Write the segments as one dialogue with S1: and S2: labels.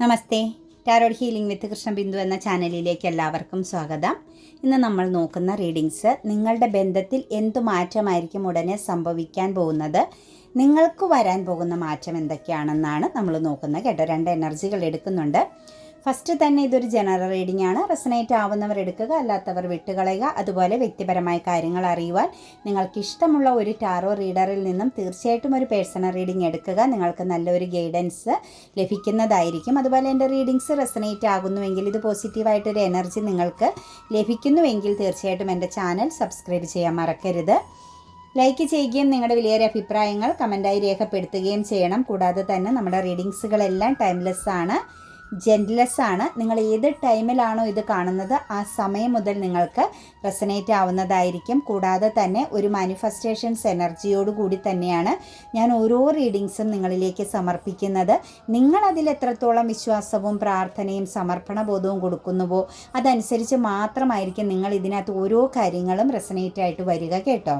S1: Namaste. Tarot healing with Krishna Bindu എന്ന ചാനലിലേക്ക് എല്ലാവർക്കും സ്വാഗതം. ഇന്ന് നമ്മൾ നോക്കുന്ന റീഡിങ്സ് നിങ്ങളുടെ ബന്ധത്തിൽ എന്തു മാറ്റമായിരിക്കും ഉടനെ സംഭവിക്കാൻ പോകുന്നത് നിങ്ങൾക്ക് വരാൻ പോകുന്ന മാറ്റം എന്തൊക്കെയാണെന്നാണ് നമ്മൾ നോക്കുന്നത് കേട്ടോ. രണ്ട് എനർജികൾ എടുക്കുന്നുണ്ട്. ഫസ്റ്റ് തന്നെ ഇതൊരു ജനറൽ റീഡിംഗ് ആണ്. റെസനേറ്റ് ആവുന്നവർ എടുക്കുക അല്ലാത്തവർ വിട്ടുകളയുക. അതുപോലെ വ്യക്തിപരമായ കാര്യങ്ങൾ അറിയുവാൻ നിങ്ങൾക്ക് ഇഷ്ടമുള്ള ഒരു ടാറോ റീഡറിൽ നിന്നും തീർച്ചയായിട്ടും ഒരു പേഴ്സണൽ റീഡിംഗ് എടുക്കുക. നിങ്ങൾക്ക് നല്ലൊരു ഗൈഡൻസ് ലഭിക്കുന്നതായിരിക്കും. അതുപോലെ എന്റെ റീഡിങ്സ് റെസനേറ്റ് ആകുന്നുവെങ്കിൽ ഇത് പോസിറ്റീവായിട്ടൊരു എനർജി നിങ്ങൾക്ക് ലഭിക്കുന്നുവെങ്കിൽ തീർച്ചയായിട്ടും എന്റെ ചാനൽ സബ്സ്ക്രൈബ് ചെയ്യാൻ മറക്കരുത്. ലൈക്ക് ചെയ്യുകയും നിങ്ങളുടെ വിലയേറിയ അഭിപ്രായങ്ങൾ കമന്റായി രേഖപ്പെടുത്തുകയും ചെയ്യണം. കൂടാതെ തന്നെ നമ്മുടെ റീഡിങ്സുകളെല്ലാം ടൈംലെസ് ആണ്. ജെന്റ്ലെസ് ആണ്. നിങ്ങൾ ഏത് ടൈമിലാണോ ഇത് കാണുന്നത് ആ സമയം മുതൽ നിങ്ങൾക്ക് റെസനേറ്റ് ആവുന്നതായിരിക്കും. കൂടാതെ തന്നെ ഒരു മാനിഫെസ്റ്റേഷൻസ് എനർജിയോട് കൂടി തന്നെയാണ് ഞാൻ ഓരോ റീഡിങ്സും നിങ്ങളിലേക്ക് സമർപ്പിക്കുന്നത്. നിങ്ങൾ അതിൽ എത്രത്തോളം വിശ്വാസവും പ്രാർത്ഥനയും സമർപ്പണ ബോധവും കൊടുക്കുന്നുവോ അതനുസരിച്ച് മാത്രമായിരിക്കും നിങ്ങൾ ഇതിനകത്ത് ഓരോ കാര്യങ്ങളും റെസനേറ്റ് ആയിട്ട് വരിക കേട്ടോ.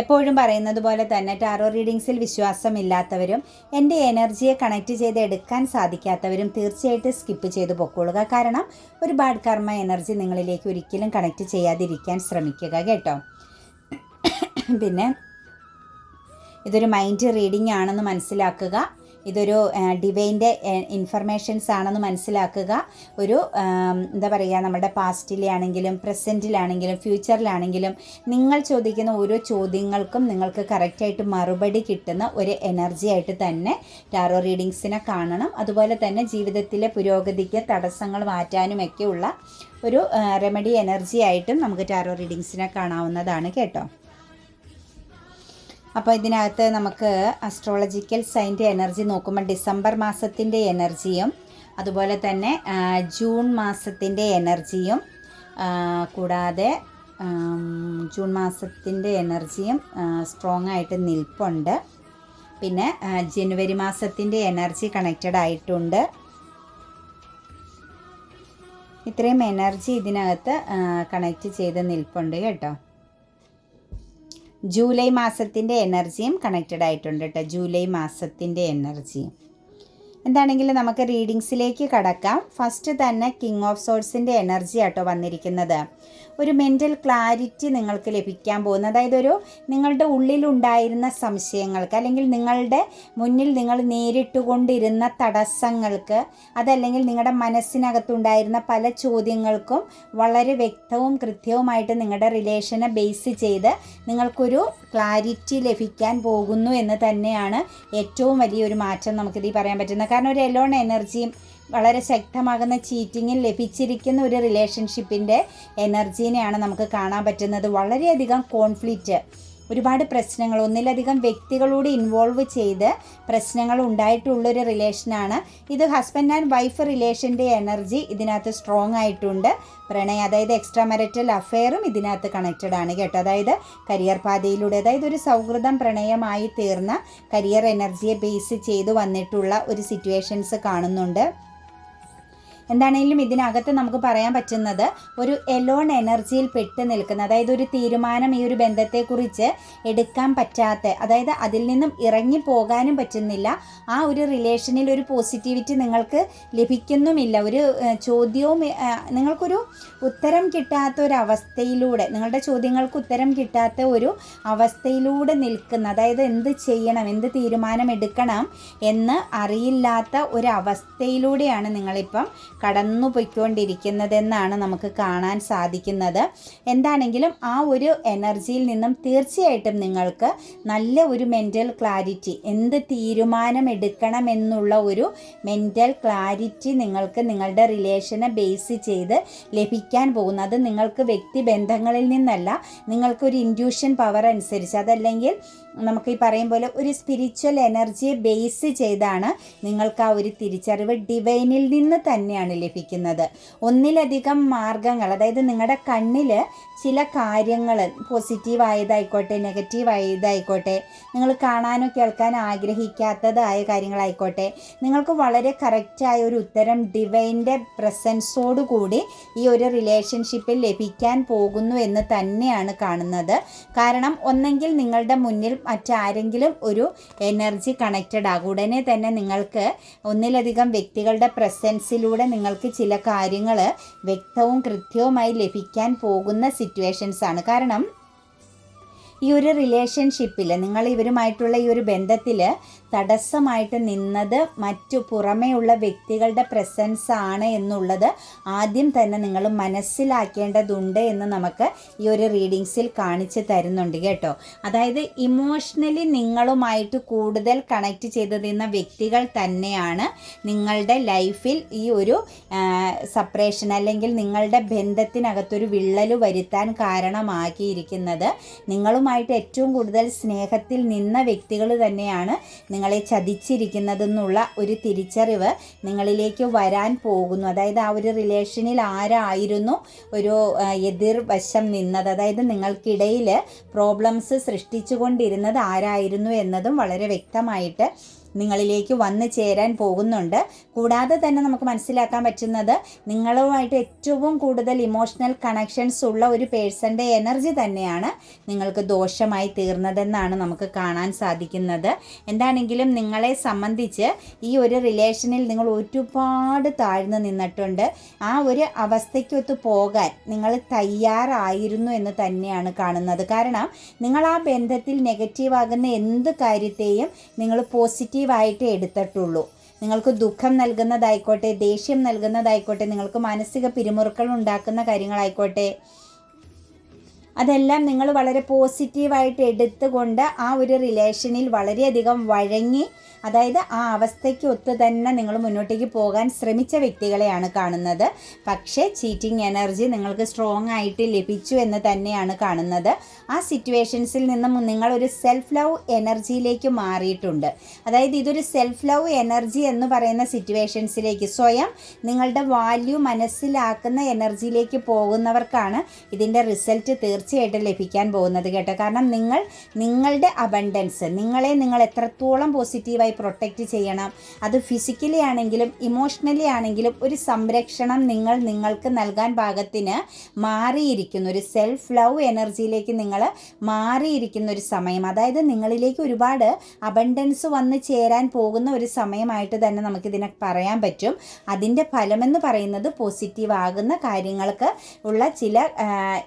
S1: എപ്പോഴും പറയുന്നത് പോലെ തന്നെ ടാറോ റീഡിങ്സിൽ വിശ്വാസമില്ലാത്തവരും എന്റെ എനർജിയെ കണക്ട് ചെയ്ത് എടുക്കാൻ സാധിക്കാത്തവരും തീർച്ചയായിട്ടും സ്കിപ്പ് ചെയ്ത് പൊക്കോളുക. കാരണം ഒരു ബാഡ് കർമ്മ എനർജി നിങ്ങളിലേക്ക് ഒരിക്കലും കണക്ട് ചെയ്യാതിരിക്കാൻ ശ്രമിക്കുക കേട്ടോ. പിന്നെ ഇതൊരു മൈൻഡ് റീഡിംഗ് ആണെന്ന് മനസ്സിലാക്കുക. ഇതൊരു ഡിവൈന്റെ ഇൻഫർമേഷൻസ് ആണെന്ന് മനസ്സിലാക്കുക. ഒരു എന്താ പറയുക നമ്മുടെ പാസ്റ്റിലെ ആണെങ്കിലും പ്രസന്റിലാണെങ്കിലും ഫ്യൂച്ചറിലാണെങ്കിലും നിങ്ങൾ ചോദിക്കുന്ന ഓരോ ചോദ്യങ്ങൾക്കും നിങ്ങൾക്ക് കറക്റ്റായിട്ട് മറുപടി കിട്ടുന്ന ഒരു എനർജി ആയിട്ട് തന്നെ ടാറോ റീഡിങ്സിനെ കാണണം. അതുപോലെ തന്നെ ജീവിതത്തിലെ പുരോഗതിക്ക് തടസ്സങ്ങൾ മാറ്റാനുമൊക്കെയുള്ള ഒരു റെമഡി എനർജി ആയിട്ടും നമുക്ക് ടാറോ റീഡിങ്സിനെ കാണാവുന്നതാണ്. കേട്ടോ? അപ്പോൾ ഇതിനകത്ത് നമുക്ക് അസ്ട്രോളജിക്കൽ സൈന്റെ എനർജി നോക്കുമ്പോൾ ഡിസംബർ മാസത്തിന്റെ എനർജിയും അതുപോലെ തന്നെ ജൂൺ മാസത്തിന്റെ എനർജിയും കൂടാതെ ജൂൺ മാസത്തിന്റെ എനർജിയും സ്ട്രോങ് ആയിട്ട് നിൽപ്പുണ്ട്. പിന്നെ ജനുവരി മാസത്തിന്റെ എനർജി കണക്റ്റഡ് ആയിട്ടുണ്ട്. ഇത്രയും എനർജി ഇതിനകത്ത് കണക്റ്റ് ചെയ്ത് നിൽപ്പുണ്ട് കേട്ടോ. ജൂലൈ മാസത്തിന്റെ എനർജിയും കണക്റ്റഡ് ആയിട്ടുണ്ട് കേട്ടോ. ജൂലൈ മാസത്തിന്റെ എനർജിയും എന്താണെങ്കിലും നമുക്ക് റീഡിങ്സിലേക്ക് കടക്കാം. ഫസ്റ്റ് തന്നെ കിങ് ഓഫ് സോഴ്സിന്റെ എനർജി ആട്ടോ വന്നിരിക്കുന്നത്. ഒരു മെന്റൽ ക്ലാരിറ്റി നിങ്ങൾക്ക് ലഭിക്കാൻ പോകുന്നത് അതായത് ഒരു നിങ്ങളുടെ ഉള്ളിലുണ്ടായിരുന്ന സംശയങ്ങൾക്ക് അല്ലെങ്കിൽ നിങ്ങളുടെ മുന്നിൽ നിങ്ങൾ നേരിട്ടുകൊണ്ടിരുന്ന തടസ്സങ്ങൾക്ക് അതല്ലെങ്കിൽ നിങ്ങളുടെ മനസ്സിനകത്തുണ്ടായിരുന്ന പല ചോദ്യങ്ങൾക്കും വളരെ വ്യക്തവും കൃത്യവുമായിട്ട് നിങ്ങളുടെ റിലേഷനെ ബേസ് ചെയ്ത് നിങ്ങൾക്കൊരു ക്ലാരിറ്റി ലഭിക്കാൻ പോകുന്നു എന്ന് തന്നെയാണ് ഏറ്റവും വലിയൊരു മാറ്റം നമുക്കിതീ പറയാൻ പറ്റുന്നത്. കാരണം ഒരു എലോൺ എനർജിയും വളരെ ശക്തമാകുന്ന ചീറ്റിങ്ങിൽ ലഭിച്ചിരിക്കുന്ന ഒരു റിലേഷൻഷിപ്പിന്റെ എനർജീനെയാണ് നമുക്ക് കാണാൻ പറ്റുന്നത്. വളരെയധികം കോൺഫ്ലിക്റ്റ് ഒരുപാട് പ്രശ്നങ്ങൾ ഒന്നിലധികം വ്യക്തികളോട് ഇൻവോൾവ് ചെയ്ത് പ്രശ്നങ്ങൾ ഉണ്ടായിട്ടുള്ളൊരു റിലേഷനാണ് ഇത് ഹസ്ബൻഡ് ആൻഡ് വൈഫ് റിലേഷന്റെ എനർജി ഇതിനകത്ത് സ്ട്രോങ് ആയിട്ടുണ്ട്. പ്രണയം അതായത് എക്സ്ട്രാ മെറിറ്റൽ അഫെയറും ഇതിനകത്ത് കണക്റ്റഡ് ആണ് കേട്ടോ. അതായത് കരിയർ പാതയിലൂടെ അതായത് ഒരു സൗഹൃദം പ്രണയമായി തീർന്ന കരിയർ എനർജിയെ ബേസ് ചെയ്ത് വന്നിട്ടുള്ള ഒരു സിറ്റുവേഷൻസ് കാണുന്നുണ്ട്. എന്താണെങ്കിലും ഇതിനകത്ത് നമുക്ക് പറയാൻ പറ്റുന്നത് ഒരു എലോൺ എനർജിയിൽ പെട്ട് നിൽക്കുന്ന അതായത് ഒരു തീരുമാനം ഈ ഒരു ബന്ധത്തെക്കുറിച്ച് എടുക്കാൻ പറ്റാത്ത അതായത് അതിൽ നിന്നും ഇറങ്ങി പോകാനും പറ്റുന്നില്ല. ആ ഒരു റിലേഷനിൽ ഒരു പോസിറ്റിവിറ്റി നിങ്ങൾക്ക് ലഭിക്കുന്നുമില്ല. ഒരു ചോദ്യവും നിങ്ങൾക്കൊരു ഉത്തരം കിട്ടാത്ത ഒരു അവസ്ഥയിലൂടെ നിങ്ങളുടെ ചോദ്യങ്ങൾക്ക് ഉത്തരം കിട്ടാത്ത ഒരു അവസ്ഥയിലൂടെ നിൽക്കുന്ന അതായത് എന്ത് ചെയ്യണം എന്ത് തീരുമാനം എടുക്കണം എന്ന് അറിയില്ലാത്ത ഒരു നിങ്ങളിപ്പം കടന്നു പോയിക്കൊണ്ടിരിക്കുന്നതെന്നാണ് നമുക്ക് കാണാൻ സാധിക്കുന്നത്. എന്താണെങ്കിലും ആ ഒരു എനർജിയിൽ നിന്നും തീർച്ചയായിട്ടും നിങ്ങൾക്ക് നല്ല ഒരു മെന്റൽ ക്ലാരിറ്റി എന്ത് തീരുമാനം എടുക്കണം എന്നുള്ള ഒരു മെന്റൽ ക്ലാരിറ്റി നിങ്ങൾക്ക് നിങ്ങളുടെ റിലേഷനെ ബേസ് ചെയ്ത് ലഭിക്കാൻ പോകുന്നത്. നിങ്ങൾക്ക് വ്യക്തിബന്ധങ്ങളിൽ നിന്നല്ല നിങ്ങൾക്കൊരു ഇൻഡ്യൂഷൻ പവർ അനുസരിച്ച്. അതല്ലെങ്കിൽ നമുക്ക് ഈ പറയും പോലെ ഒരു സ്പിരിച്വൽ എനർജിയെ ബേസ് ചെയ്താണ് നിങ്ങൾക്ക് ആ ഒരു തിരിച്ചറിവ് ഡിവൈനിൽ നിന്ന് തന്നെയാണ് ലഭിക്കുന്നത്. ഒന്നിലധികം മാർഗങ്ങൾ അതായത് നിങ്ങളുടെ കണ്ണിൽ ചില കാര്യങ്ങൾ പോസിറ്റീവ് ആയതായിക്കോട്ടെ നെഗറ്റീവ് ആയതായിക്കോട്ടെ നിങ്ങൾ കാണാനോ കേൾക്കാനോ ആഗ്രഹിക്കാത്തതായ കാര്യങ്ങളായിക്കോട്ടെ നിങ്ങൾക്ക് വളരെ കറക്റ്റായ ഒരു ഉത്തരം ഡിവൈന്റെ കൂടി ഈ ഒരു റിലേഷൻഷിപ്പിൽ ലഭിക്കാൻ പോകുന്നു എന്ന് തന്നെയാണ് കാണുന്നത്. കാരണം ഒന്നെങ്കിൽ നിങ്ങളുടെ മുന്നിൽ മറ്റാരെങ്കിലും ഒരു എനർജി കണക്റ്റഡ് ആകും. ഉടനെ തന്നെ നിങ്ങൾക്ക് ഒന്നിലധികം വ്യക്തികളുടെ പ്രസൻസിലൂടെ നിങ്ങൾക്ക് ചില കാര്യങ്ങൾ വ്യക്തവും കൃത്യവുമായി ലഭിക്കാൻ പോകുന്ന സിറ്റുവേഷൻസ് ആണ്. കാരണം ഈ ഒരു റിലേഷൻഷിപ്പിൽ നിങ്ങൾ ഇവരുമായിട്ടുള്ള ഈ ഒരു ബന്ധത്തിൽ തടസ്സമായിട്ട് നിന്നത് മറ്റു പുറമേയുള്ള വ്യക്തികളുടെ പ്രസൻസ് ആണ് എന്നുള്ളത് ആദ്യം തന്നെ നിങ്ങൾ മനസ്സിലാക്കേണ്ടതുണ്ട് എന്ന് നമുക്ക് ഈ ഒരു റീഡിങ്സിൽ കാണിച്ചു തരുന്നുണ്ട് കേട്ടോ. അതായത് ഇമോഷണലി നിങ്ങളുമായിട്ട് കൂടുതൽ കണക്ട് ചെയ്ത് നിന്ന വ്യക്തികൾ തന്നെയാണ് നിങ്ങളുടെ ലൈഫിൽ ഈ ഒരു സപ്പറേഷൻ അല്ലെങ്കിൽ നിങ്ങളുടെ ബന്ധത്തിനകത്തൊരു വിള്ളൽ വരുത്താൻ കാരണമാക്കിയിരിക്കുന്നത് നിങ്ങളുമായിട്ട് ഏറ്റവും കൂടുതൽ സ്നേഹത്തിൽ നിന്ന വ്യക്തികൾ തന്നെയാണ് നിങ്ങളെ ചതിച്ചിരിക്കുന്നതെന്നുള്ള ഒരു തിരിച്ചറിവ് നിങ്ങളിലേക്ക് വരാൻ പോകുന്നു. അതായത് ആ ഒരു റിലേഷനിൽ ആരായിരുന്നു? ഒരു എതിർ വശം നിന്നത്. അതായത് നിങ്ങൾക്കിടയിൽ പ്രോബ്ലംസ് സൃഷ്ടിച്ചുകൊണ്ടിരുന്നത് ആരായിരുന്നു എന്നതും വളരെ വ്യക്തമായിട്ട് നിങ്ങളിലേക്ക് വന്നു ചേരാൻ പോകുന്നുണ്ട്. കൂടാതെ തന്നെ നമുക്ക് മനസ്സിലാക്കാൻ പറ്റുന്നത് നിങ്ങളുമായിട്ട് ഏറ്റവും കൂടുതൽ ഇമോഷണൽ കണക്ഷൻസ് ഉള്ള ഒരു പേഴ്സന്റെ എനർജി തന്നെയാണ് നിങ്ങൾക്ക് ദോഷമായി തീർന്നതെന്നാണ് നമുക്ക് കാണാൻ സാധിക്കുന്നത്. എന്താണെങ്കിലും നിങ്ങളെ സംബന്ധിച്ച് ഈ ഒരു റിലേഷനിൽ നിങ്ങൾ ഒരുപാട് താഴ്ന്നു നിന്നിട്ടുണ്ട്. ആ ഒരു അവസ്ഥയ്ക്കൊത്ത് പോകാൻ നിങ്ങൾ തയ്യാറായിരുന്നു എന്ന് തന്നെയാണ് കാണുന്നത്. കാരണം നിങ്ങൾ ആ ബന്ധത്തിൽ നെഗറ്റീവ് ആകുന്ന എന്ത് കാര്യത്തെയും നിങ്ങൾ പോസിറ്റീവ് പോസിറ്റീവായിട്ട് എടുത്തിട്ടുള്ളൂ. നിങ്ങൾക്ക് ദുഃഖം നൽകുന്നതായിക്കോട്ടെ ദേഷ്യം നൽകുന്നതായിക്കോട്ടെ നിങ്ങൾക്ക് മാനസിക പിരിമുറുക്കൾ ഉണ്ടാക്കുന്ന കാര്യങ്ങളായിക്കോട്ടെ അതെല്ലാം നിങ്ങൾ വളരെ പോസിറ്റീവായിട്ട് എടുത്തുകൊണ്ട് ആ ഒരു റിലേഷനിൽ വളരെയധികം വഴങ്ങി അതായത് ആ അവസ്ഥയ്ക്ക് ഒത്തു തന്നെ നിങ്ങൾ മുന്നോട്ടേക്ക് പോകാൻ ശ്രമിച്ച വ്യക്തികളെയാണ് കാണുന്നത്. പക്ഷേ ചീറ്റിംഗ് എനർജി നിങ്ങൾക്ക് സ്ട്രോങ് ആയിട്ട് ലഭിച്ചു എന്ന് തന്നെയാണ് കാണുന്നത്. ആ സിറ്റുവേഷൻസിൽ നിന്നും നിങ്ങളൊരു സെൽഫ് ലവ് എനർജിയിലേക്ക് മാറിയിട്ടുണ്ട്. അതായത് ഇതൊരു സെൽഫ് ലവ് എനർജി എന്ന് പറയുന്ന സിറ്റുവേഷൻസിലേക്ക് സ്വയം നിങ്ങളുടെ വാല്യൂ മനസ്സിലാക്കുന്ന എനർജിയിലേക്ക് പോകുന്നവർക്കാണ് ഇതിന്റെ റിസൾട്ട് തീർച്ചയായിട്ടും ലഭിക്കാൻ പോകുന്നത് കേട്ടോ. കാരണം നിങ്ങൾ നിങ്ങളുടെ അബണ്ടൻസ് നിങ്ങളെ നിങ്ങൾ എത്രത്തോളം പോസിറ്റീവായി പ്രൊട്ടക്റ്റ് ചെയ്യണം. അത് ഫിസിക്കലി ആണെങ്കിലും ഇമോഷണലി ആണെങ്കിലും ഒരു സംരക്ഷണം നിങ്ങൾ നിങ്ങൾക്ക് നൽകാൻ ഭാഗത്തിന് മാറിയിരിക്കുന്ന. ഒരു സെൽഫ് ലവ് എനർജിയിലേക്ക് നിങ്ങൾ മാറിയിരിക്കുന്ന ഒരു സമയം. അതായത് നിങ്ങളിലേക്ക് ഒരുപാട് അബണ്ടൻസ് വന്ന് ചേരാൻ പോകുന്ന ഒരു സമയമായിട്ട് തന്നെ നമുക്കിതിനെ പറയാൻ പറ്റും. അതിന്റെ ഫലമെന്ന് പറയുന്നത് പോസിറ്റീവ് ആകുന്ന കാര്യങ്ങൾക്ക് ഉള്ള ചില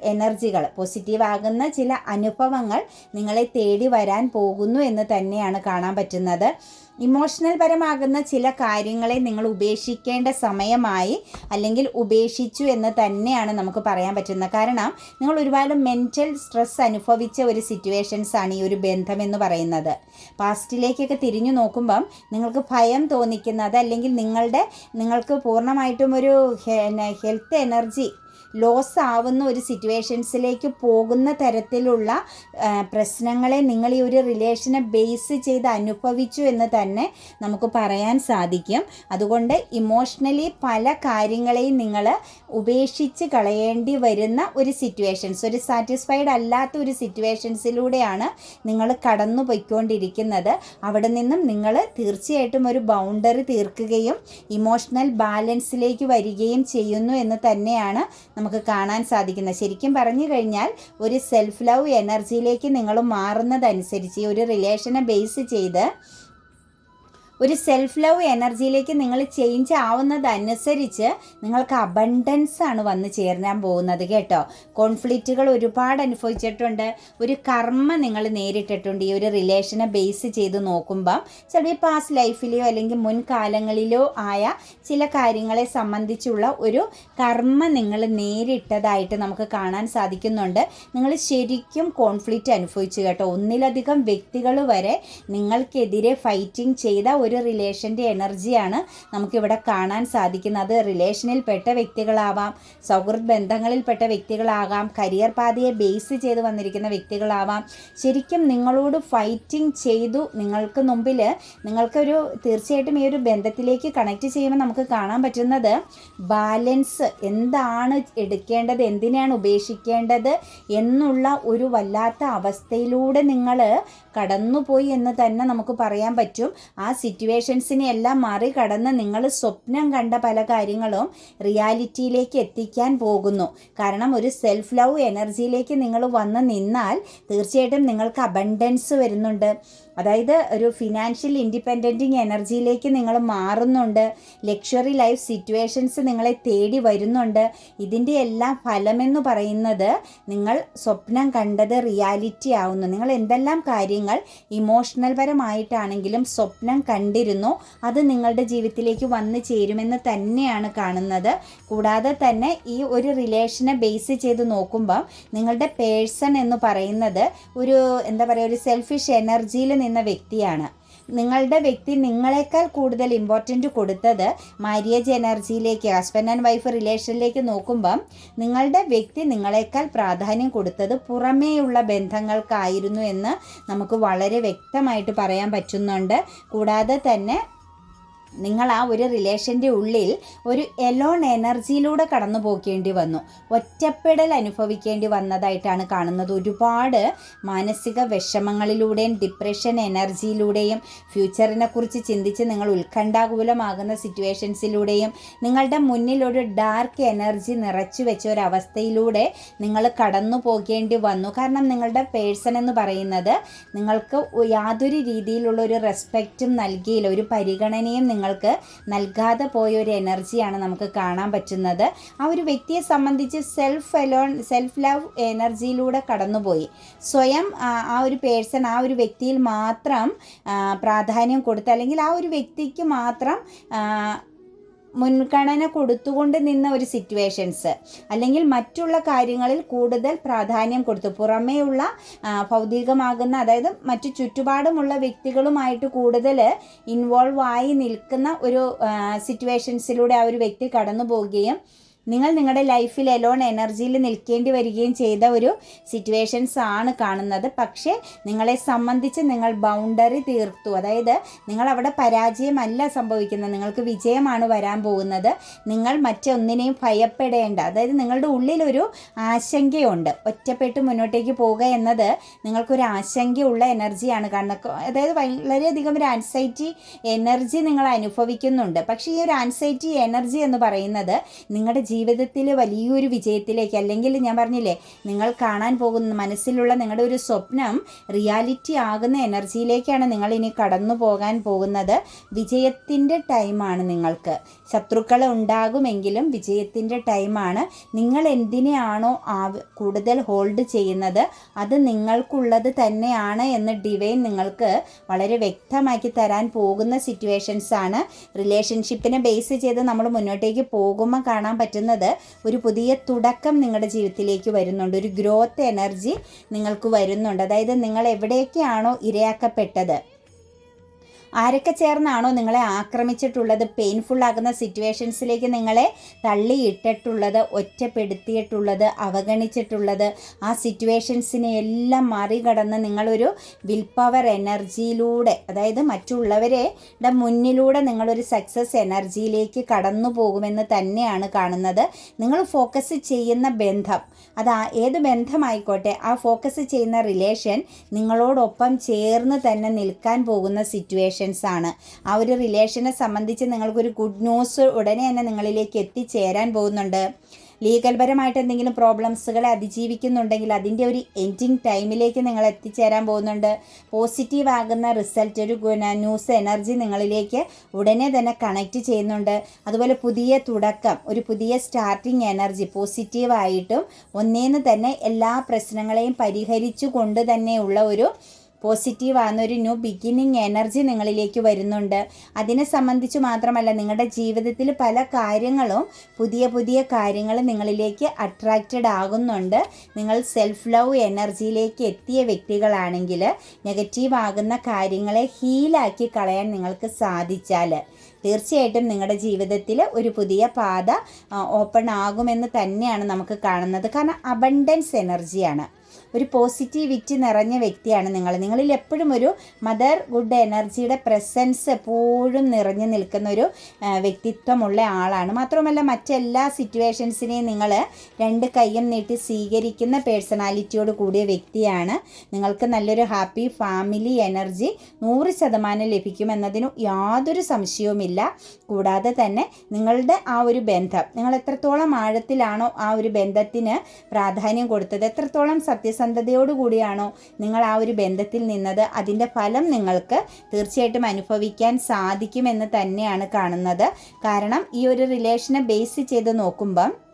S1: എനർജികൾ പോസിറ്റീവ് ആകുന്ന ചില അനുഭവങ്ങൾ നിങ്ങളെ തേടി വരാൻ പോകുന്നു എന്ന് തന്നെയാണ് കാണാൻ പറ്റുന്നത്. ഇമോഷണൽ പരമാകുന്ന ചില കാര്യങ്ങളെ നിങ്ങൾ ഉപേക്ഷിക്കേണ്ട സമയമായി അല്ലെങ്കിൽ ഉപേക്ഷിച്ചു എന്ന് തന്നെയാണ് നമുക്ക് പറയാൻ പറ്റുന്നത്. കാരണം നിങ്ങൾ ഒരുപാട് മെന്റൽ സ്ട്രെസ് അനുഭവിച്ച ഒരു സിറ്റുവേഷൻസ് ആണ് ഈ ഒരു ബന്ധം എന്ന് പറയുന്നത്. പാസ്റ്റിലേക്കൊക്കെ തിരിഞ്ഞു നോക്കുമ്പം നിങ്ങൾക്ക് ഭയം തോന്നിക്കുന്നത് അല്ലെങ്കിൽ നിങ്ങളുടെ നിങ്ങൾക്ക് പൂർണമായിട്ടും ഒരു ഹെൽത്ത് എനർജി ലോസ് ആവുന്ന ഒരു സിറ്റുവേഷൻസിലേക്ക് പോകുന്ന തരത്തിലുള്ള പ്രശ്നങ്ങളെ നിങ്ങൾ ഈ ഒരു റിലേഷനെ ബേസ് ചെയ്ത് അനുഭവിച്ചു എന്ന് തന്നെ നമുക്ക് പറയാൻ സാധിക്കും. അതുകൊണ്ട് ഇമോഷണലി പല കാര്യങ്ങളെയും നിങ്ങൾ ഉപേക്ഷിച്ച് കളയേണ്ടി വരുന്ന ഒരു സിറ്റുവേഷൻസ് ഒരു സാറ്റിസ്ഫൈഡ് അല്ലാത്ത ഒരു സിറ്റുവേഷൻസിലൂടെയാണ് നിങ്ങൾ കടന്നു പോയിക്കൊണ്ടിരിക്കുന്നത്. അവിടെ നിന്നും നിങ്ങൾ തീർച്ചയായിട്ടും ഒരു ബൗണ്ടറി തീർക്കുകയും ഇമോഷണൽ ബാലൻസിലേക്ക് വരികയും ചെയ്യുന്നു എന്ന് തന്നെയാണ് നമുക്ക് കാണാൻ സാധിക്കുന്നത് ശരിക്കും പറഞ്ഞു കഴിഞ്ഞാൽ ഒരു സെൽഫ് ലവ് എനർജിയിലേക്ക് നിങ്ങൾ മാറുന്നതനുസരിച്ച് ഒരു റിലേഷനെ ബേസ് ചെയ്ത് ഒരു സെൽഫ് ലവ് എനർജിയിലേക്ക് നിങ്ങൾ ചേഞ്ച് ആവുന്നതനുസരിച്ച് നിങ്ങൾക്ക് അബണ്ടൻസ് ആണ് വന്ന് ചേർന്നാൻ പോകുന്നത് കേട്ടോ. കോൺഫ്ലിക്റ്റുകൾ ഒരുപാട് അനുഭവിച്ചിട്ടുണ്ട്. ഒരു കർമ്മ നിങ്ങൾ നേരിട്ടിട്ടുണ്ട്. ഈ ഒരു റിലേഷനെ ബേസ് ചെയ്ത് നോക്കുമ്പം ചിലപ്പോൾ പാസ്റ്റ് ലൈഫിലെയോ അല്ലെങ്കിൽ മുൻകാലങ്ങളിലോ ആയ ചില കാര്യങ്ങളെ സംബന്ധിച്ചുള്ള ഒരു കർമ്മ നിങ്ങൾ നേരിട്ടതായിട്ട് നമുക്ക് കാണാൻ സാധിക്കുന്നുണ്ട്. നിങ്ങൾ ശരിക്കും കോൺഫ്ലിക്റ്റ് അനുഭവിച്ചു കേട്ടോ. ഒന്നിലധികം വ്യക്തികൾ വരെ നിങ്ങൾക്കെതിരെ ഫൈറ്റിംഗ് ചെയ്ത ഒരു റിലേഷന്റെ എനർജിയാണ് നമുക്കിവിടെ കാണാൻ സാധിക്കുന്നത്. റിലേഷനിൽ പെട്ട വ്യക്തികളാവാം സൗഹൃദ ബന്ധങ്ങളിൽപ്പെട്ട വ്യക്തികളാകാം കരിയർ പാതയെ ബേസ് ചെയ്ത് വന്നിരിക്കുന്ന വ്യക്തികളാവാം. ശരിക്കും നിങ്ങളോട് ഫൈറ്റിംഗ് ചെയ്തു നിങ്ങൾക്ക് മുമ്പിൽ നിങ്ങൾക്കൊരു തീർച്ചയായിട്ടും ഈ ഒരു ബന്ധത്തിലേക്ക് കണക്ട് ചെയ്യുമ്പോൾ നമുക്ക് കാണാൻ പറ്റുന്നത് ബാലൻസ് എന്താണ് എടുക്കേണ്ടത് എന്തിനാണ് ഉപേക്ഷിക്കേണ്ടത് എന്നുള്ള ഒരു വല്ലാത്ത അവസ്ഥയിലൂടെ നിങ്ങൾ കടന്നുപോയി എന്ന് തന്നെ നമുക്ക് പറയാൻ പറ്റും. ആ സിറ്റുവേഷൻ സിറ്റുവേഷൻസിനെ എല്ലാം മറികടന്ന് നിങ്ങൾ സ്വപ്നം കണ്ട പല കാര്യങ്ങളും റിയാലിറ്റിയിലേക്ക് എത്തിക്കാൻ പോകുന്നു. കാരണം ഒരു സെൽഫ് ലവ് എനർജിയിലേക്ക് നിങ്ങൾ വന്ന് നിന്നാൽ തീർച്ചയായിട്ടും നിങ്ങൾക്ക് അബണ്ടൻസ് വരുന്നുണ്ട്. അതായത് ഒരു ഫിനാൻഷ്യൽ ഇൻഡിപെൻഡന്റിങ് എനർജിയിലേക്ക് നിങ്ങൾ മാറുന്നുണ്ട്. ലക്ഷറി ലൈഫ് സിറ്റുവേഷൻസ് നിങ്ങളെ തേടി വരുന്നുണ്ട്. ഇതിന്റെ എല്ലാം ഫലമെന്ന് പറയുന്നത് നിങ്ങൾ സ്വപ്നം കണ്ടത് റിയാലിറ്റി ആവുന്നു. നിങ്ങൾ എന്തെല്ലാം കാര്യങ്ങൾ ഇമോഷണൽ പരമായിട്ടാണെങ്കിലും സ്വപ്നം കണ്ടിരുന്നു. അത് നിങ്ങളുടെ ജീവിതത്തിലേക്ക് വന്നു ചേരുമെന്ന് തന്നെയാണ് കാണുന്നത്. കൂടാതെ തന്നെ ഈ ഒരു റിലേഷനെ ബേസ് ചെയ്ത് നോക്കുമ്പം നിങ്ങളുടെ പേഴ്സൺ എന്ന് പറയുന്നത് ഒരു എന്താ പറയുക ഒരു സെൽഫിഷ് എനർജിയിൽ നിന്ന വ്യക്തിയാണ്. നിങ്ങളുടെ വ്യക്തി നിങ്ങളെക്കാൾ കൂടുതൽ ഇമ്പോർട്ടന്റ് കൊടുത്തത് മാര്യേജ് എനർജിയിലേക്ക് ഹസ്ബൻഡ് ആൻഡ് വൈഫ് റിലേഷനിലേക്ക് നോക്കുമ്പം നിങ്ങളുടെ വ്യക്തി നിങ്ങളെക്കാൾ പ്രാധാന്യം കൊടുത്തത് പുറമേയുള്ള ബന്ധങ്ങൾക്കായിരുന്നു എന്ന് നമുക്ക് വളരെ വ്യക്തമായിട്ട് പറയാൻ പറ്റുന്നുണ്ട്. കൂടാതെ തന്നെ നിങ്ങൾ ആ ഒരു റിലേഷന്റെ ഉള്ളിൽ ഒരു എലോൺ എനർജിയിലൂടെ കടന്നു പോകേണ്ടി വന്നു. ഒറ്റപ്പെടൽ അനുഭവിക്കേണ്ടി വന്നതായിട്ടാണ് കാണുന്നത്. ഒരുപാട് മാനസിക വിഷമങ്ങളിലൂടെയും ഡിപ്രഷൻ എനർജിയിലൂടെയും ഫ്യൂച്ചറിനെ കുറിച്ച് ചിന്തിച്ച് നിങ്ങൾ ഉത്കണ്ഠാകുലമാകുന്ന സിറ്റുവേഷൻസിലൂടെയും നിങ്ങളുടെ മുന്നിൽ ഒരു ഡാർക്ക് എനർജി നിറച്ചു വെച്ച ഒരു അവസ്ഥയിലൂടെ നിങ്ങൾ കടന്നു പോകേണ്ടി വന്നു. കാരണം നിങ്ങളുടെ പേഴ്സൺ എന്ന് പറയുന്നത് നിങ്ങൾക്ക് യാതൊരു രീതിയിലുള്ള ഒരു റെസ്പെക്റ്റും നൽകിയില്ല. ഒരു പരിഗണനയും നിങ്ങൾക്ക് നൽകാതെ പോയ ഒരു എനർജിയാണ് നമുക്ക് കാണാൻ പറ്റുന്നത്. ആ ഒരു വ്യക്തിയെ സംബന്ധിച്ച് സെൽഫ് അലോൺ സെൽഫ് ലവ് എനർജിയിലൂടെ കടന്നുപോയി. സ്വയം ആ ഒരു പേഴ്സൺ ആ ഒരു വ്യക്തിയിൽ മാത്രം പ്രാധാന്യം കൊടുത്ത് അല്ലെങ്കിൽ ആ ഒരു വ്യക്തിക്ക് മാത്രം മുൻഗണന കൊടുത്തുകൊണ്ട് നിന്ന ഒരു സിറ്റുവേഷൻസ് അല്ലെങ്കിൽ മറ്റുള്ള കാര്യങ്ങളിൽ കൂടുതൽ പ്രാധാന്യം കൊടുത്തു. പുറമേയുള്ള ഭൗതികമാകുന്ന അതായത് മറ്റു ചുറ്റുപാടുമുള്ള വ്യക്തികളുമായിട്ട് കൂടുതൽ ഇൻവോൾവ് ആയി നിൽക്കുന്ന ഒരു സിറ്റുവേഷൻസിലൂടെ ആ ഒരു വ്യക്തി കടന്നു പോവുകയും നിങ്ങൾ നിങ്ങളുടെ ലൈഫിൽ എലോൺ എനർജിയിൽ നിൽക്കേണ്ടി വരികയും ചെയ്ത ഒരു സിറ്റുവേഷൻസ് ആണ് കാണുന്നത്. പക്ഷേ നിങ്ങളെ സംബന്ധിച്ച് നിങ്ങൾ ബൗണ്ടറി തീർത്തു. അതായത് നിങ്ങൾ അവിടെ പരാജയമല്ല സംഭവിക്കുന്നത്. നിങ്ങൾക്ക് വിജയമാണ് വരാൻ പോകുന്നത്. നിങ്ങൾ മറ്റൊന്നിനെയും ഭയപ്പെടേണ്ട. അതായത് നിങ്ങളുടെ ഉള്ളിലൊരു ആശങ്കയുണ്ട്. ഒറ്റപ്പെട്ട് മുന്നോട്ടേക്ക് പോവുക എന്നത് നിങ്ങൾക്കൊരു ആശങ്കയുള്ള എനർജിയാണ് കാരണം അതായത് വളരെയധികം ഒരു ആൻസൈറ്റി എനർജി നിങ്ങൾ അനുഭവിക്കുന്നുണ്ട്. പക്ഷേ ഈ ഒരു ആൻസൈറ്റി എനർജി എന്ന് പറയുന്നത് നിങ്ങളുടെ ജീവിതത്തിൽ വലിയൊരു വിജയത്തിലേക്ക് അല്ലെങ്കിൽ ഞാൻ പറഞ്ഞില്ലേ നിങ്ങൾ കാണാൻ പോകുന്ന മനസ്സിലുള്ള നിങ്ങളുടെ ഒരു സ്വപ്നം റിയാലിറ്റി ആകുന്ന എനർജിയിലേക്കാണ് നിങ്ങൾ ഇനി കടന്നു പോകാൻ പോകുന്നത്. വിജയത്തിന്റെ ടൈമാണ് നിങ്ങൾക്ക്. ശത്രുക്കൾ ഉണ്ടാകുമെങ്കിലും വിജയത്തിന്റെ ടൈമാണ് നിങ്ങൾ എന്തിനെയാണോ കൂടുതൽ ഹോൾഡ് ചെയ്യുന്നത് അത് നിങ്ങൾക്കുള്ളത് തന്നെയാണ് എന്ന് ഡിവൈൻ നിങ്ങൾക്ക് വളരെ വ്യക്തമാക്കി തരാൻ പോകുന്ന സിറ്റുവേഷൻസാണ് റിലേഷൻഷിപ്പിനെ ബേസ് ചെയ്ത് നമ്മൾ മുന്നോട്ടേക്ക് പോകുമ്പോൾ കാണാൻ പറ്റുന്നത് ഒരു പുതിയ തുടക്കം നിങ്ങളുടെ ജീവിതത്തിലേക്ക് വരുന്നുണ്ട്. ഒരു ഗ്രോത്ത് എനർജി നിങ്ങൾക്ക് വരുന്നുണ്ട്. അതായത് നിങ്ങൾ എവിടെയൊക്കെയാണോ ഇരയാക്കപ്പെട്ടത്. ആരൊക്കെ ചേർന്നാണോ നിങ്ങളെ ആക്രമിച്ചിട്ടുള്ളത് പെയിൻഫുൾ ആകുന്ന സിറ്റുവേഷൻസിലേക്ക് നിങ്ങളെ തള്ളിയിട്ടിട്ടുള്ളത് ഒറ്റപ്പെടുത്തിയിട്ടുള്ളത് അവഗണിച്ചിട്ടുള്ളത് ആ സിറ്റുവേഷൻസിനെ എല്ലാം മറികടന്ന് നിങ്ങളൊരു വിൽ പവർ എനർജിയിലൂടെ അതായത് മറ്റുള്ളവരെ ടെ മുന്നിലൂടെ നിങ്ങളൊരു സക്സസ് എനർജിയിലേക്ക് കടന്നു പോകുമെന്ന് തന്നെയാണ് കാണുന്നത്. നിങ്ങൾ ഫോക്കസ് ചെയ്യുന്ന ബന്ധം അത് ഏത് ബന്ധമായിക്കോട്ടെ ആ ഫോക്കസ് ചെയ്യുന്ന റിലേഷൻ നിങ്ങളോടൊപ്പം ചേർന്ന് തന്നെ നിൽക്കാൻ പോകുന്ന സിറ്റുവേഷൻസ് ആണ്. ആ ഒരു റിലേഷനെ സംബന്ധിച്ച് നിങ്ങൾക്കൊരു ഗുഡ് ന്യൂസ് ഉടനെ തന്നെ നിങ്ങളിലേക്ക് എത്തിച്ചേരാൻ പോകുന്നുണ്ട്. ലീഗൽ പരമായിട്ട് എന്തെങ്കിലും പ്രോബ്ലംസുകളെ അതിജീവിക്കുന്നുണ്ടെങ്കിൽ അതിന്റെ ഒരു എൻഡിങ് ടൈമിലേക്ക് നിങ്ങൾ എത്തിച്ചേരാൻ പോകുന്നുണ്ട്. പോസിറ്റീവ് ആകുന്ന റിസൾട്ട് ഒരു ന്യൂസ് എനർജി നിങ്ങളിലേക്ക് ഉടനെ തന്നെ കണക്റ്റ് ചെയ്യുന്നുണ്ട്. അതുപോലെ പുതിയ തുടക്കം ഒരു പുതിയ സ്റ്റാർട്ടിങ് എനർജി പോസിറ്റീവായിട്ടും ഒന്നേന്ന് തന്നെ എല്ലാ പ്രശ്നങ്ങളെയും പരിഹരിച്ചു കൊണ്ട് തന്നെയുള്ള ഒരു പോസിറ്റീവ് ആകുന്ന ഒരു ന്യൂ ബിഗിനിങ് എനർജി നിങ്ങളിലേക്ക് വരുന്നുണ്ട്. അതിനെ സംബന്ധിച്ച് മാത്രമല്ല നിങ്ങളുടെ ജീവിതത്തിൽ പല കാര്യങ്ങളും പുതിയ പുതിയ കാര്യങ്ങൾ നിങ്ങളിലേക്ക് അട്രാക്റ്റഡ് ആകുന്നുണ്ട്. നിങ്ങൾ സെൽഫ് ലവ് എനർജിയിലേക്ക് എത്തിയ വ്യക്തികളാണെങ്കിൽ നെഗറ്റീവ് ആകുന്ന കാര്യങ്ങളെ ഹീലാക്കി കളയാൻ നിങ്ങൾക്ക് സാധിച്ചാൽ തീർച്ചയായിട്ടും നിങ്ങളുടെ ജീവിതത്തിൽ ഒരു പുതിയ പാത ഓപ്പൺ ആകുമെന്ന് തന്നെയാണ് നമുക്ക് കാണുന്നത്. കാരണം അബണ്ടൻസ് എനർജിയാണ് ഒരു പോസിറ്റിവിറ്റി നിറഞ്ഞ വ്യക്തിയാണ് നിങ്ങൾ. നിങ്ങളിൽ എപ്പോഴും ഒരു മദർ ഗുഡ് എനർജിയുടെ പ്രസൻസ് എപ്പോഴും നിറഞ്ഞു നിൽക്കുന്ന ഒരു വ്യക്തിത്വമുള്ള ആളാണ്. മാത്രമല്ല മറ്റെല്ലാ സിറ്റുവേഷൻസിനെയും നിങ്ങൾ രണ്ട് കൈയും നീട്ടി സ്വീകരിക്കുന്ന പേഴ്സണാലിറ്റിയോട് കൂടിയ വ്യക്തിയാണ്. നിങ്ങൾക്ക് നല്ലൊരു ഹാപ്പി ഫാമിലി എനർജി നൂറ് ശതമാനം ലഭിക്കുമെന്നതിന് യാതൊരു സംശയവുമില്ല. കൂടാതെ തന്നെ നിങ്ങളുടെ ആ ഒരു ബന്ധം നിങ്ങൾ എത്രത്തോളം ആഴത്തിലാണോ ആ ഒരു ബന്ധത്തിന് പ്രാധാന്യം കൊടുത്തത് എത്രത്തോളം സത്യസന്ധതയോടു കൂടിയാണോ നിങ്ങൾ ആ ഒരു ബന്ധത്തിൽ നിന്നത്? അതിന്റെ ഫലം നിങ്ങൾക്ക് തീർച്ചയായിട്ടും അനുഭവിക്കാൻ സാധിക്കുമെന്ന് തന്നെയാണ് കാണുന്നത്. കാരണം ഈ ഒരു റിലേഷനെ ബേസ് ചെയ്ത് നോക്കുമ്പം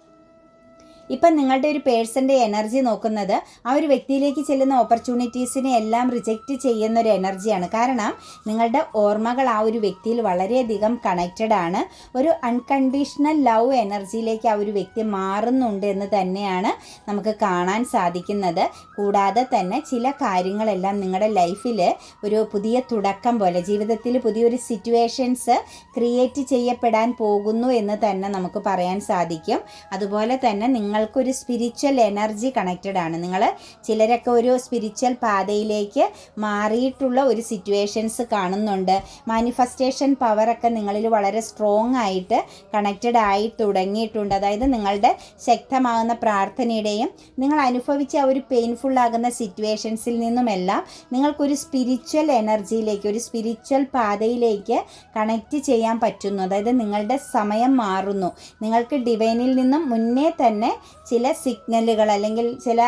S1: ഇപ്പം നിങ്ങളുടെ ഒരു പേഴ്സന്റെ എനർജി നോക്കുന്നത് ആ ഒരു വ്യക്തിയിലേക്ക് ചെല്ലുന്ന ഓപ്പർച്യൂണിറ്റീസിനെ എല്ലാം റിജക്റ്റ് ചെയ്യുന്ന ഒരു എനർജിയാണ്. കാരണം നിങ്ങളുടെ ഓർമ്മകൾ ആ ഒരു വ്യക്തിയിൽ വളരെയധികം കണക്റ്റഡ് ആണ്. ഒരു അൺകണ്ടീഷണൽ ലവ് എനർജിയിലേക്ക് ആ ഒരു വ്യക്തി മാറുന്നുണ്ട് എന്ന് തന്നെയാണ് നമുക്ക് കാണാൻ സാധിക്കുന്നത്. കൂടാതെ തന്നെ ചില കാര്യങ്ങളെല്ലാം നിങ്ങളുടെ ലൈഫിൽ ഒരു പുതിയ തുടക്കം പോലെ ജീവിതത്തിൽ പുതിയൊരു സിറ്റുവേഷൻസ് ക്രിയേറ്റ് ചെയ്യപ്പെടാൻ പോകുന്നു എന്ന് തന്നെ നമുക്ക് പറയാൻ സാധിക്കും. അതുപോലെ തന്നെ നിങ്ങൾക്കൊരു സ്പിരിച്വൽ എനർജി കണക്റ്റഡ് ആണ്. നിങ്ങൾ ചിലരൊക്കെ ഒരു സ്പിരിച്വൽ പാതയിലേക്ക് മാറിയിട്ടുള്ള ഒരു സിറ്റുവേഷൻസ് കാണുന്നുണ്ട്. മാനിഫെസ്റ്റേഷൻ പവറൊക്കെ നിങ്ങളിൽ വളരെ സ്ട്രോങ് ആയിട്ട് കണക്റ്റഡ് ആയി തുടങ്ങിയിട്ടുണ്ട്. അതായത് നിങ്ങളുടെ ശക്തമാകുന്ന പ്രാർത്ഥനയുടെയും നിങ്ങൾ അനുഭവിച്ച ആ ഒരു പെയിൻഫുൾ ആകുന്ന സിറ്റുവേഷൻസിൽ നിന്നുമെല്ലാം നിങ്ങൾക്കൊരു സ്പിരിച്വൽ എനർജിയിലേക്ക് ഒരു സ്പിരിച്വൽ പാതയിലേക്ക് കണക്റ്റ് ചെയ്യാൻ പറ്റുന്നു. അതായത് നിങ്ങളുടെ സമയം മാറുന്നു. നിങ്ങൾക്ക് ഡിവൈനിൽ നിന്നും മുന്നേ തന്നെ ചില സിഗ്നലുകൾ അല്ലെങ്കിൽ ചില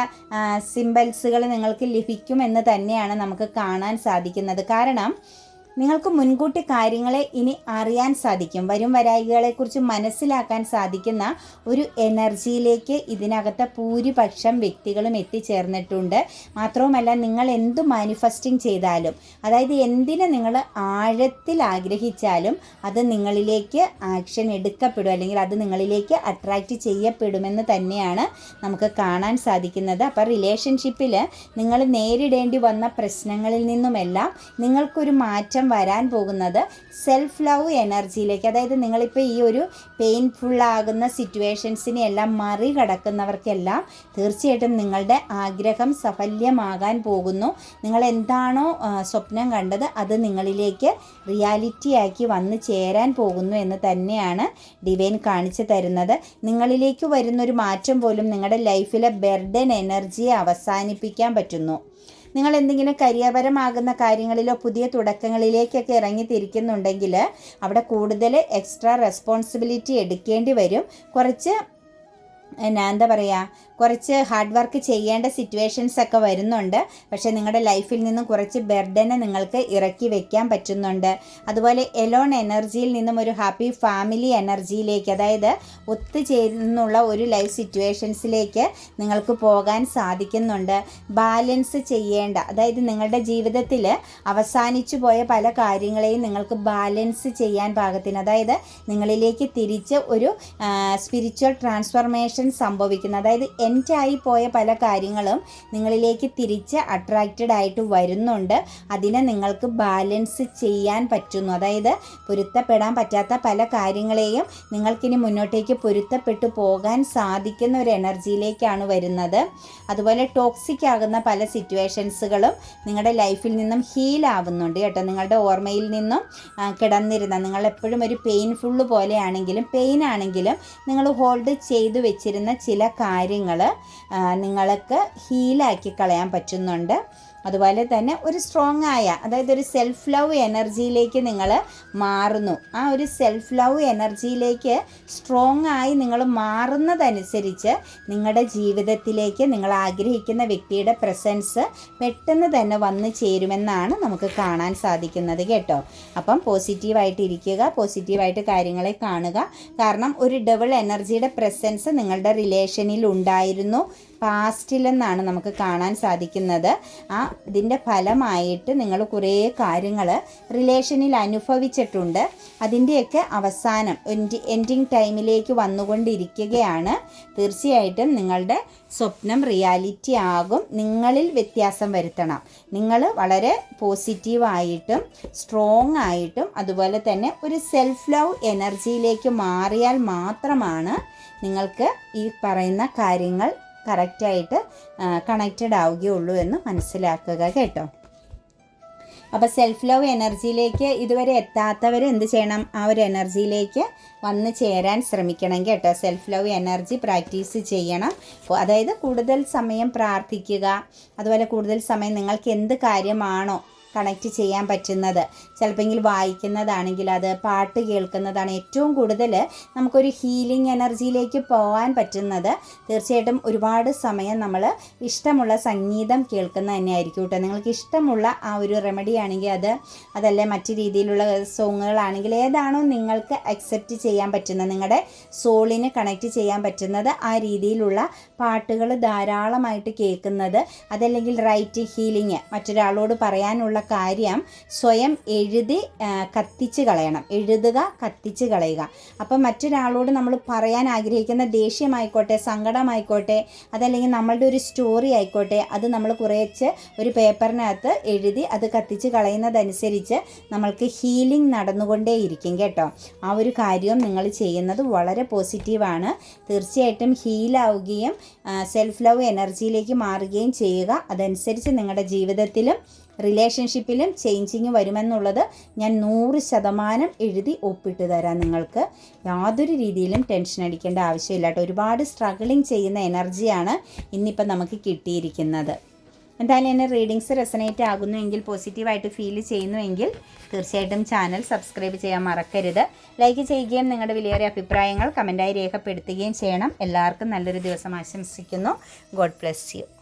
S1: സിമ്പൽസുകൾ നിങ്ങൾക്ക് ലഭിക്കുമെന്ന് തന്നെയാണ് നമുക്ക് കാണാൻ സാധിക്കുന്നത്. കാരണം നിങ്ങൾക്ക് മുൻകൂട്ടി കാര്യങ്ങളെ ഇനി അറിയാൻ സാധിക്കും. വരും വരായികളെക്കുറിച്ച് മനസ്സിലാക്കാൻ സാധിക്കുന്ന ഒരു എനർജിയിലേക്ക് ഇതിനകത്ത് ഭൂരിപക്ഷം വ്യക്തികളും എത്തിച്ചേർന്നിട്ടുണ്ട്. മാത്രവുമല്ല നിങ്ങൾ എന്ത് മാനിഫെസ്റ്റിംഗ് ചെയ്താലും അതായത് എന്തിനെ നിങ്ങൾ ആഴത്തിൽ ആഗ്രഹിച്ചാലും അത് നിങ്ങളിലേക്ക് ആക്ഷൻ എടുക്കപ്പെടും അല്ലെങ്കിൽ അത് നിങ്ങളിലേക്ക് അട്രാക്റ്റ് ചെയ്യപ്പെടുമെന്ന് തന്നെയാണ് നമുക്ക് കാണാൻ സാധിക്കുന്നത്. അപ്പോൾ റിലേഷൻഷിപ്പിൽ നിങ്ങൾ നേരിടേണ്ടി വന്ന പ്രശ്നങ്ങളിൽ നിന്നുമെല്ലാം നിങ്ങൾക്കൊരു മാറ്റം വരാൻ പോകുന്നത് സെൽഫ് ലവ് എനർജിയിലേക്ക് അതായത് നിങ്ങളിപ്പോൾ ഈ ഒരു പെയിൻഫുൾ ആകുന്ന സിറ്റുവേഷൻസിനെ എല്ലാം മറികടക്കുന്നവർക്കെല്ലാം തീർച്ചയായിട്ടും നിങ്ങളുടെ ആഗ്രഹം സഫല്യമാകാൻ പോകുന്നു. നിങ്ങൾ എന്താണോ സ്വപ്നം കണ്ടത് അത് നിങ്ങളിലേക്ക് റിയാലിറ്റി ആക്കി വന്ന് ചേരാൻ പോകുന്നു എന്ന് തന്നെയാണ് ഡിവൈൻ കാണിച്ചു തരുന്നത്. നിങ്ങളിലേക്ക് വരുന്നൊരു മാറ്റം പോലും നിങ്ങളുടെ ലൈഫിലെ ബെർഡൻ എനർജിയെ അവസാനിപ്പിക്കാൻ പറ്റുന്നു. നിങ്ങൾ എന്തെങ്കിലും കരിയർപരമാകുന്ന കാര്യങ്ങളിലോ പുതിയ തുടക്കങ്ങളിലേക്കൊക്കെ ഇറങ്ങി തിരിക്കുന്നുണ്ടെങ്കിൽ അവിടെ കൂടുതൽ എക്സ്ട്രാ റെസ്പോൺസിബിലിറ്റി എടുക്കേണ്ടി വരും. കുറച്ച് എന്നാ എന്താ പറയുക കുറച്ച് ഹാർഡ് വർക്ക് ചെയ്യേണ്ട സിറ്റുവേഷൻസ് ഒക്കെ വരുന്നുണ്ട്. പക്ഷേ നിങ്ങളുടെ ലൈഫിൽ നിന്നും കുറച്ച് ബെർഡനെ നിങ്ങൾക്ക് ഇറക്കി വെക്കാൻ പറ്റുന്നുണ്ട്. അതുപോലെ എലോൺ എനർജിയിൽ നിന്നും ഒരു ഹാപ്പി ഫാമിലി എനർജിയിലേക്ക് അതായത് ഒത്തുചേരുന്നുള്ള ഒരു ലൈഫ് സിറ്റുവേഷൻസിലേക്ക് നിങ്ങൾക്ക് പോകാൻ സാധിക്കുന്നുണ്ട്. ബാലൻസ് ചെയ്യേണ്ട അതായത് നിങ്ങളുടെ ജീവിതത്തിൽ അവസാനിച്ചു പോയ പല കാര്യങ്ങളെയും നിങ്ങൾക്ക് ബാലൻസ് ചെയ്യാൻ പാകത്തിന് അതായത് നിങ്ങളിലേക്ക് തിരിച്ച് ഒരു സ്പിരിച്വൽ ട്രാൻസ്ഫർമേഷൻ സംഭവിക്കുന്നു അതായത് എന്റെ ആയി പോയ പല കാര്യങ്ങളും നിങ്ങളിലേക്ക് തിരിച്ച് അട്രാക്റ്റഡ് ആയിട്ട് വരുന്നുണ്ട്. അതിനെ നിങ്ങൾക്ക് ബാലൻസ് ചെയ്യാൻ പറ്റുന്നു. അതായത് പൊരുത്തപ്പെടാൻ പറ്റാത്ത പല കാര്യങ്ങളെയും നിങ്ങൾക്കിനി മുന്നോട്ടേക്ക് പൊരുത്തപ്പെട്ടു പോകാൻ സാധിക്കുന്ന ഒരു എനർജിയിലേക്കാണ് വരുന്നത്. അതുപോലെ ടോക്സിക് ആകുന്ന പല സിറ്റുവേഷൻസുകളും നിങ്ങളുടെ ലൈഫിൽ നിന്നും ഹീൽ ആവുന്നുണ്ട് കേട്ടോ. നിങ്ങളുടെ ഓർമ്മയിൽ നിന്നും കിടന്നിരുന്ന നിങ്ങൾ എപ്പോഴും ഒരു പെയിൻഫുള്ള് പോലെയാണെങ്കിലും പെയിൻ ആണെങ്കിലും നിങ്ങൾ ഹോൾഡ് ചെയ്തു വെച്ചിരുന്ന ചില കാര്യങ്ങൾ നിങ്ങൾക്ക് ഹീലാക്കി കളയാൻ പറ്റുന്നുണ്ട്. അതുപോലെ തന്നെ ഒരു സ്ട്രോങ് ആയ അതായത് ഒരു സെൽഫ് ലവ് എനർജിയിലേക്ക് നിങ്ങൾ മാറുന്നു. ആ ഒരു സെൽഫ് ലവ് എനർജിയിലേക്ക് സ്ട്രോങ് ആയി നിങ്ങൾ മാറുന്നതനുസരിച്ച് നിങ്ങളുടെ ജീവിതത്തിലേക്ക് നിങ്ങൾ ആഗ്രഹിക്കുന്ന വ്യക്തിയുടെ പ്രസൻസ് പെട്ടെന്ന് തന്നെ വന്നു ചേരുമെന്നാണ് നമുക്ക് കാണാൻ സാധിക്കുന്നത് കേട്ടോ. അപ്പം പോസിറ്റീവായിട്ട് ഇരിക്കുക പോസിറ്റീവായിട്ട് കാര്യങ്ങളെ കാണുക. കാരണം ഒരു ഡബിൾ എനർജിയുടെ പ്രസൻസ് നിങ്ങളുടെ റിലേഷനിൽ ഉണ്ടായിരുന്നു. പാസ്റ്റിലെന്നാണ് നമുക്ക് കാണാൻ സാധിക്കുന്നത്. ആ ഇതിന്റെ ഫലമായിട്ട് നിങ്ങൾ കുറേ കാര്യങ്ങൾ റിലേഷനിൽ അനുഭവിച്ചിട്ടുണ്ട്. അതിന്റെയൊക്കെ അവസാനം എൻഡി എൻഡിങ് ടൈമിലേക്ക് വന്നുകൊണ്ടിരിക്കുകയാണ്. തീർച്ചയായിട്ടും നിങ്ങളുടെ സ്വപ്നം റിയാലിറ്റി ആകും. നിങ്ങളിൽ വ്യത്യാസം വരുത്തണം. നിങ്ങൾ വളരെ പോസിറ്റീവായിട്ടും സ്ട്രോങ് ആയിട്ടും അതുപോലെ തന്നെ ഒരു സെൽഫ് ലവ് എനർജിയിലേക്ക് മാറിയാൽ മാത്രമാണ് നിങ്ങൾക്ക് ഈ പറയുന്ന കാര്യങ്ങൾ കറക്റ്റായിട്ട് കണക്റ്റഡ് ആവുകയുള്ളൂ എന്ന് മനസ്സിലാക്കുക കേട്ടോ. അപ്പോൾ സെൽഫ് ലവ് എനർജിയിലേക്ക് ഇതുവരെ എത്താത്തവർ എന്ത് ചെയ്യണം? ആ ഒരു എനർജിയിലേക്ക് വന്ന് ചേരാൻ ശ്രമിക്കണം കേട്ടോ. സെൽഫ് ലവ് എനർജി പ്രാക്ടീസ് ചെയ്യണം. അതായത് കൂടുതൽ സമയം പ്രാർത്ഥിക്കുക. അതുപോലെ കൂടുതൽ സമയം നിങ്ങൾക്ക് എന്ത് കാര്യമാണോ കണക്റ്റ് ചെയ്യാൻ പറ്റുന്നത്. ചിലപ്പോൾ വായിക്കുന്നതാണെങ്കിൽ അത് പാട്ട് കേൾക്കുന്നതാണ് ഏറ്റവും കൂടുതൽ നമുക്കൊരു ഹീലിംഗ് എനർജിയിലേക്ക് പോകാൻ പറ്റുന്നത്. തീർച്ചയായിട്ടും ഒരുപാട് സമയം നമ്മൾ ഇഷ്ടമുള്ള സംഗീതം കേൾക്കുന്ന തന്നെയായിരിക്കും കേട്ടോ. നിങ്ങൾക്ക് ഇഷ്ടമുള്ള ആ ഒരു റെമഡി ആണെങ്കിൽ അത് അതല്ല മറ്റു രീതിയിലുള്ള സോങ്ങുകളാണെങ്കിൽ ഏതാണോ നിങ്ങൾക്ക് അക്സെപ്റ്റ് ചെയ്യാൻ പറ്റുന്നത് നിങ്ങളുടെ സോളിന് കണക്റ്റ് ചെയ്യാൻ പറ്റുന്നത് ആ രീതിയിലുള്ള പാട്ടുകൾ ധാരാളമായിട്ട് കേൾക്കുന്നത് അതല്ലെങ്കിൽ റൈറ്റ് ഹീലിംഗ് മറ്റൊരാളോട് പറയാനുള്ള കാര്യം സ്വയം എഴുതി ആ, കത്തിച്ച് കളയണം. എഴുതുക കത്തിച്ച് കളയുക. അപ്പം മറ്റൊരാളോട് നമ്മൾ പറയാൻ ആഗ്രഹിക്കുന്ന ദേഷ്യമായിക്കോട്ടെ സങ്കടമായിക്കോട്ടെ അതല്ലെങ്കിൽ നമ്മളുടെ ഒരു സ്റ്റോറി ആയിക്കോട്ടെ അത് നമ്മൾ കുറേച്ച് ഒരു പേപ്പറിനകത്ത് എഴുതി അത് കത്തിച്ച് കളയുന്നതനുസരിച്ച് നമ്മൾക്ക് ഹീലിംഗ് നടന്നുകൊണ്ടേയിരിക്കും കേട്ടോ. ആ ഒരു കാര്യവും നിങ്ങൾ ചെയ്യുന്നത് വളരെ പോസിറ്റീവാണ്. തീർച്ചയായിട്ടും ഹീലാവുകയും സെൽഫ് ലവ് എനർജിയിലേക്ക് മാറുകയും ചെയ്യുക. അതനുസരിച്ച് നിങ്ങളുടെ ജീവിതത്തിലും റിലേഷൻഷിപ്പിലും ചേഞ്ചിങ് വരുമെന്നുള്ളത് ഞാൻ നൂറ് ശതമാനം എഴുതി ഒപ്പിട്ട് തരാം നിങ്ങൾക്ക്. യാതൊരു രീതിയിലും ടെൻഷൻ അടിക്കേണ്ട ആവശ്യമില്ല കേട്ടോ. ഒരുപാട് സ്ട്രഗിളിങ് ചെയ്യുന്ന എനർജിയാണ് ഇന്നിപ്പോൾ നമുക്ക് കിട്ടിയിരിക്കുന്നത്. എന്തായാലും എന്നെ റീഡിങ്സ് റെസനേറ്റ് ആകുന്നുവെങ്കിൽ പോസിറ്റീവായിട്ട് ഫീൽ ചെയ്യുന്നുവെങ്കിൽ തീർച്ചയായിട്ടും ചാനൽ സബ്സ്ക്രൈബ് ചെയ്യാൻ മറക്കരുത്. ലൈക്ക് ചെയ്യുകയും നിങ്ങളുടെ വിലയേറിയ അഭിപ്രായങ്ങൾ കമന്റായി രേഖപ്പെടുത്തുകയും ചെയ്യണം. എല്ലാവർക്കും നല്ലൊരു ദിവസം ആശംസിക്കുന്നു. God bless you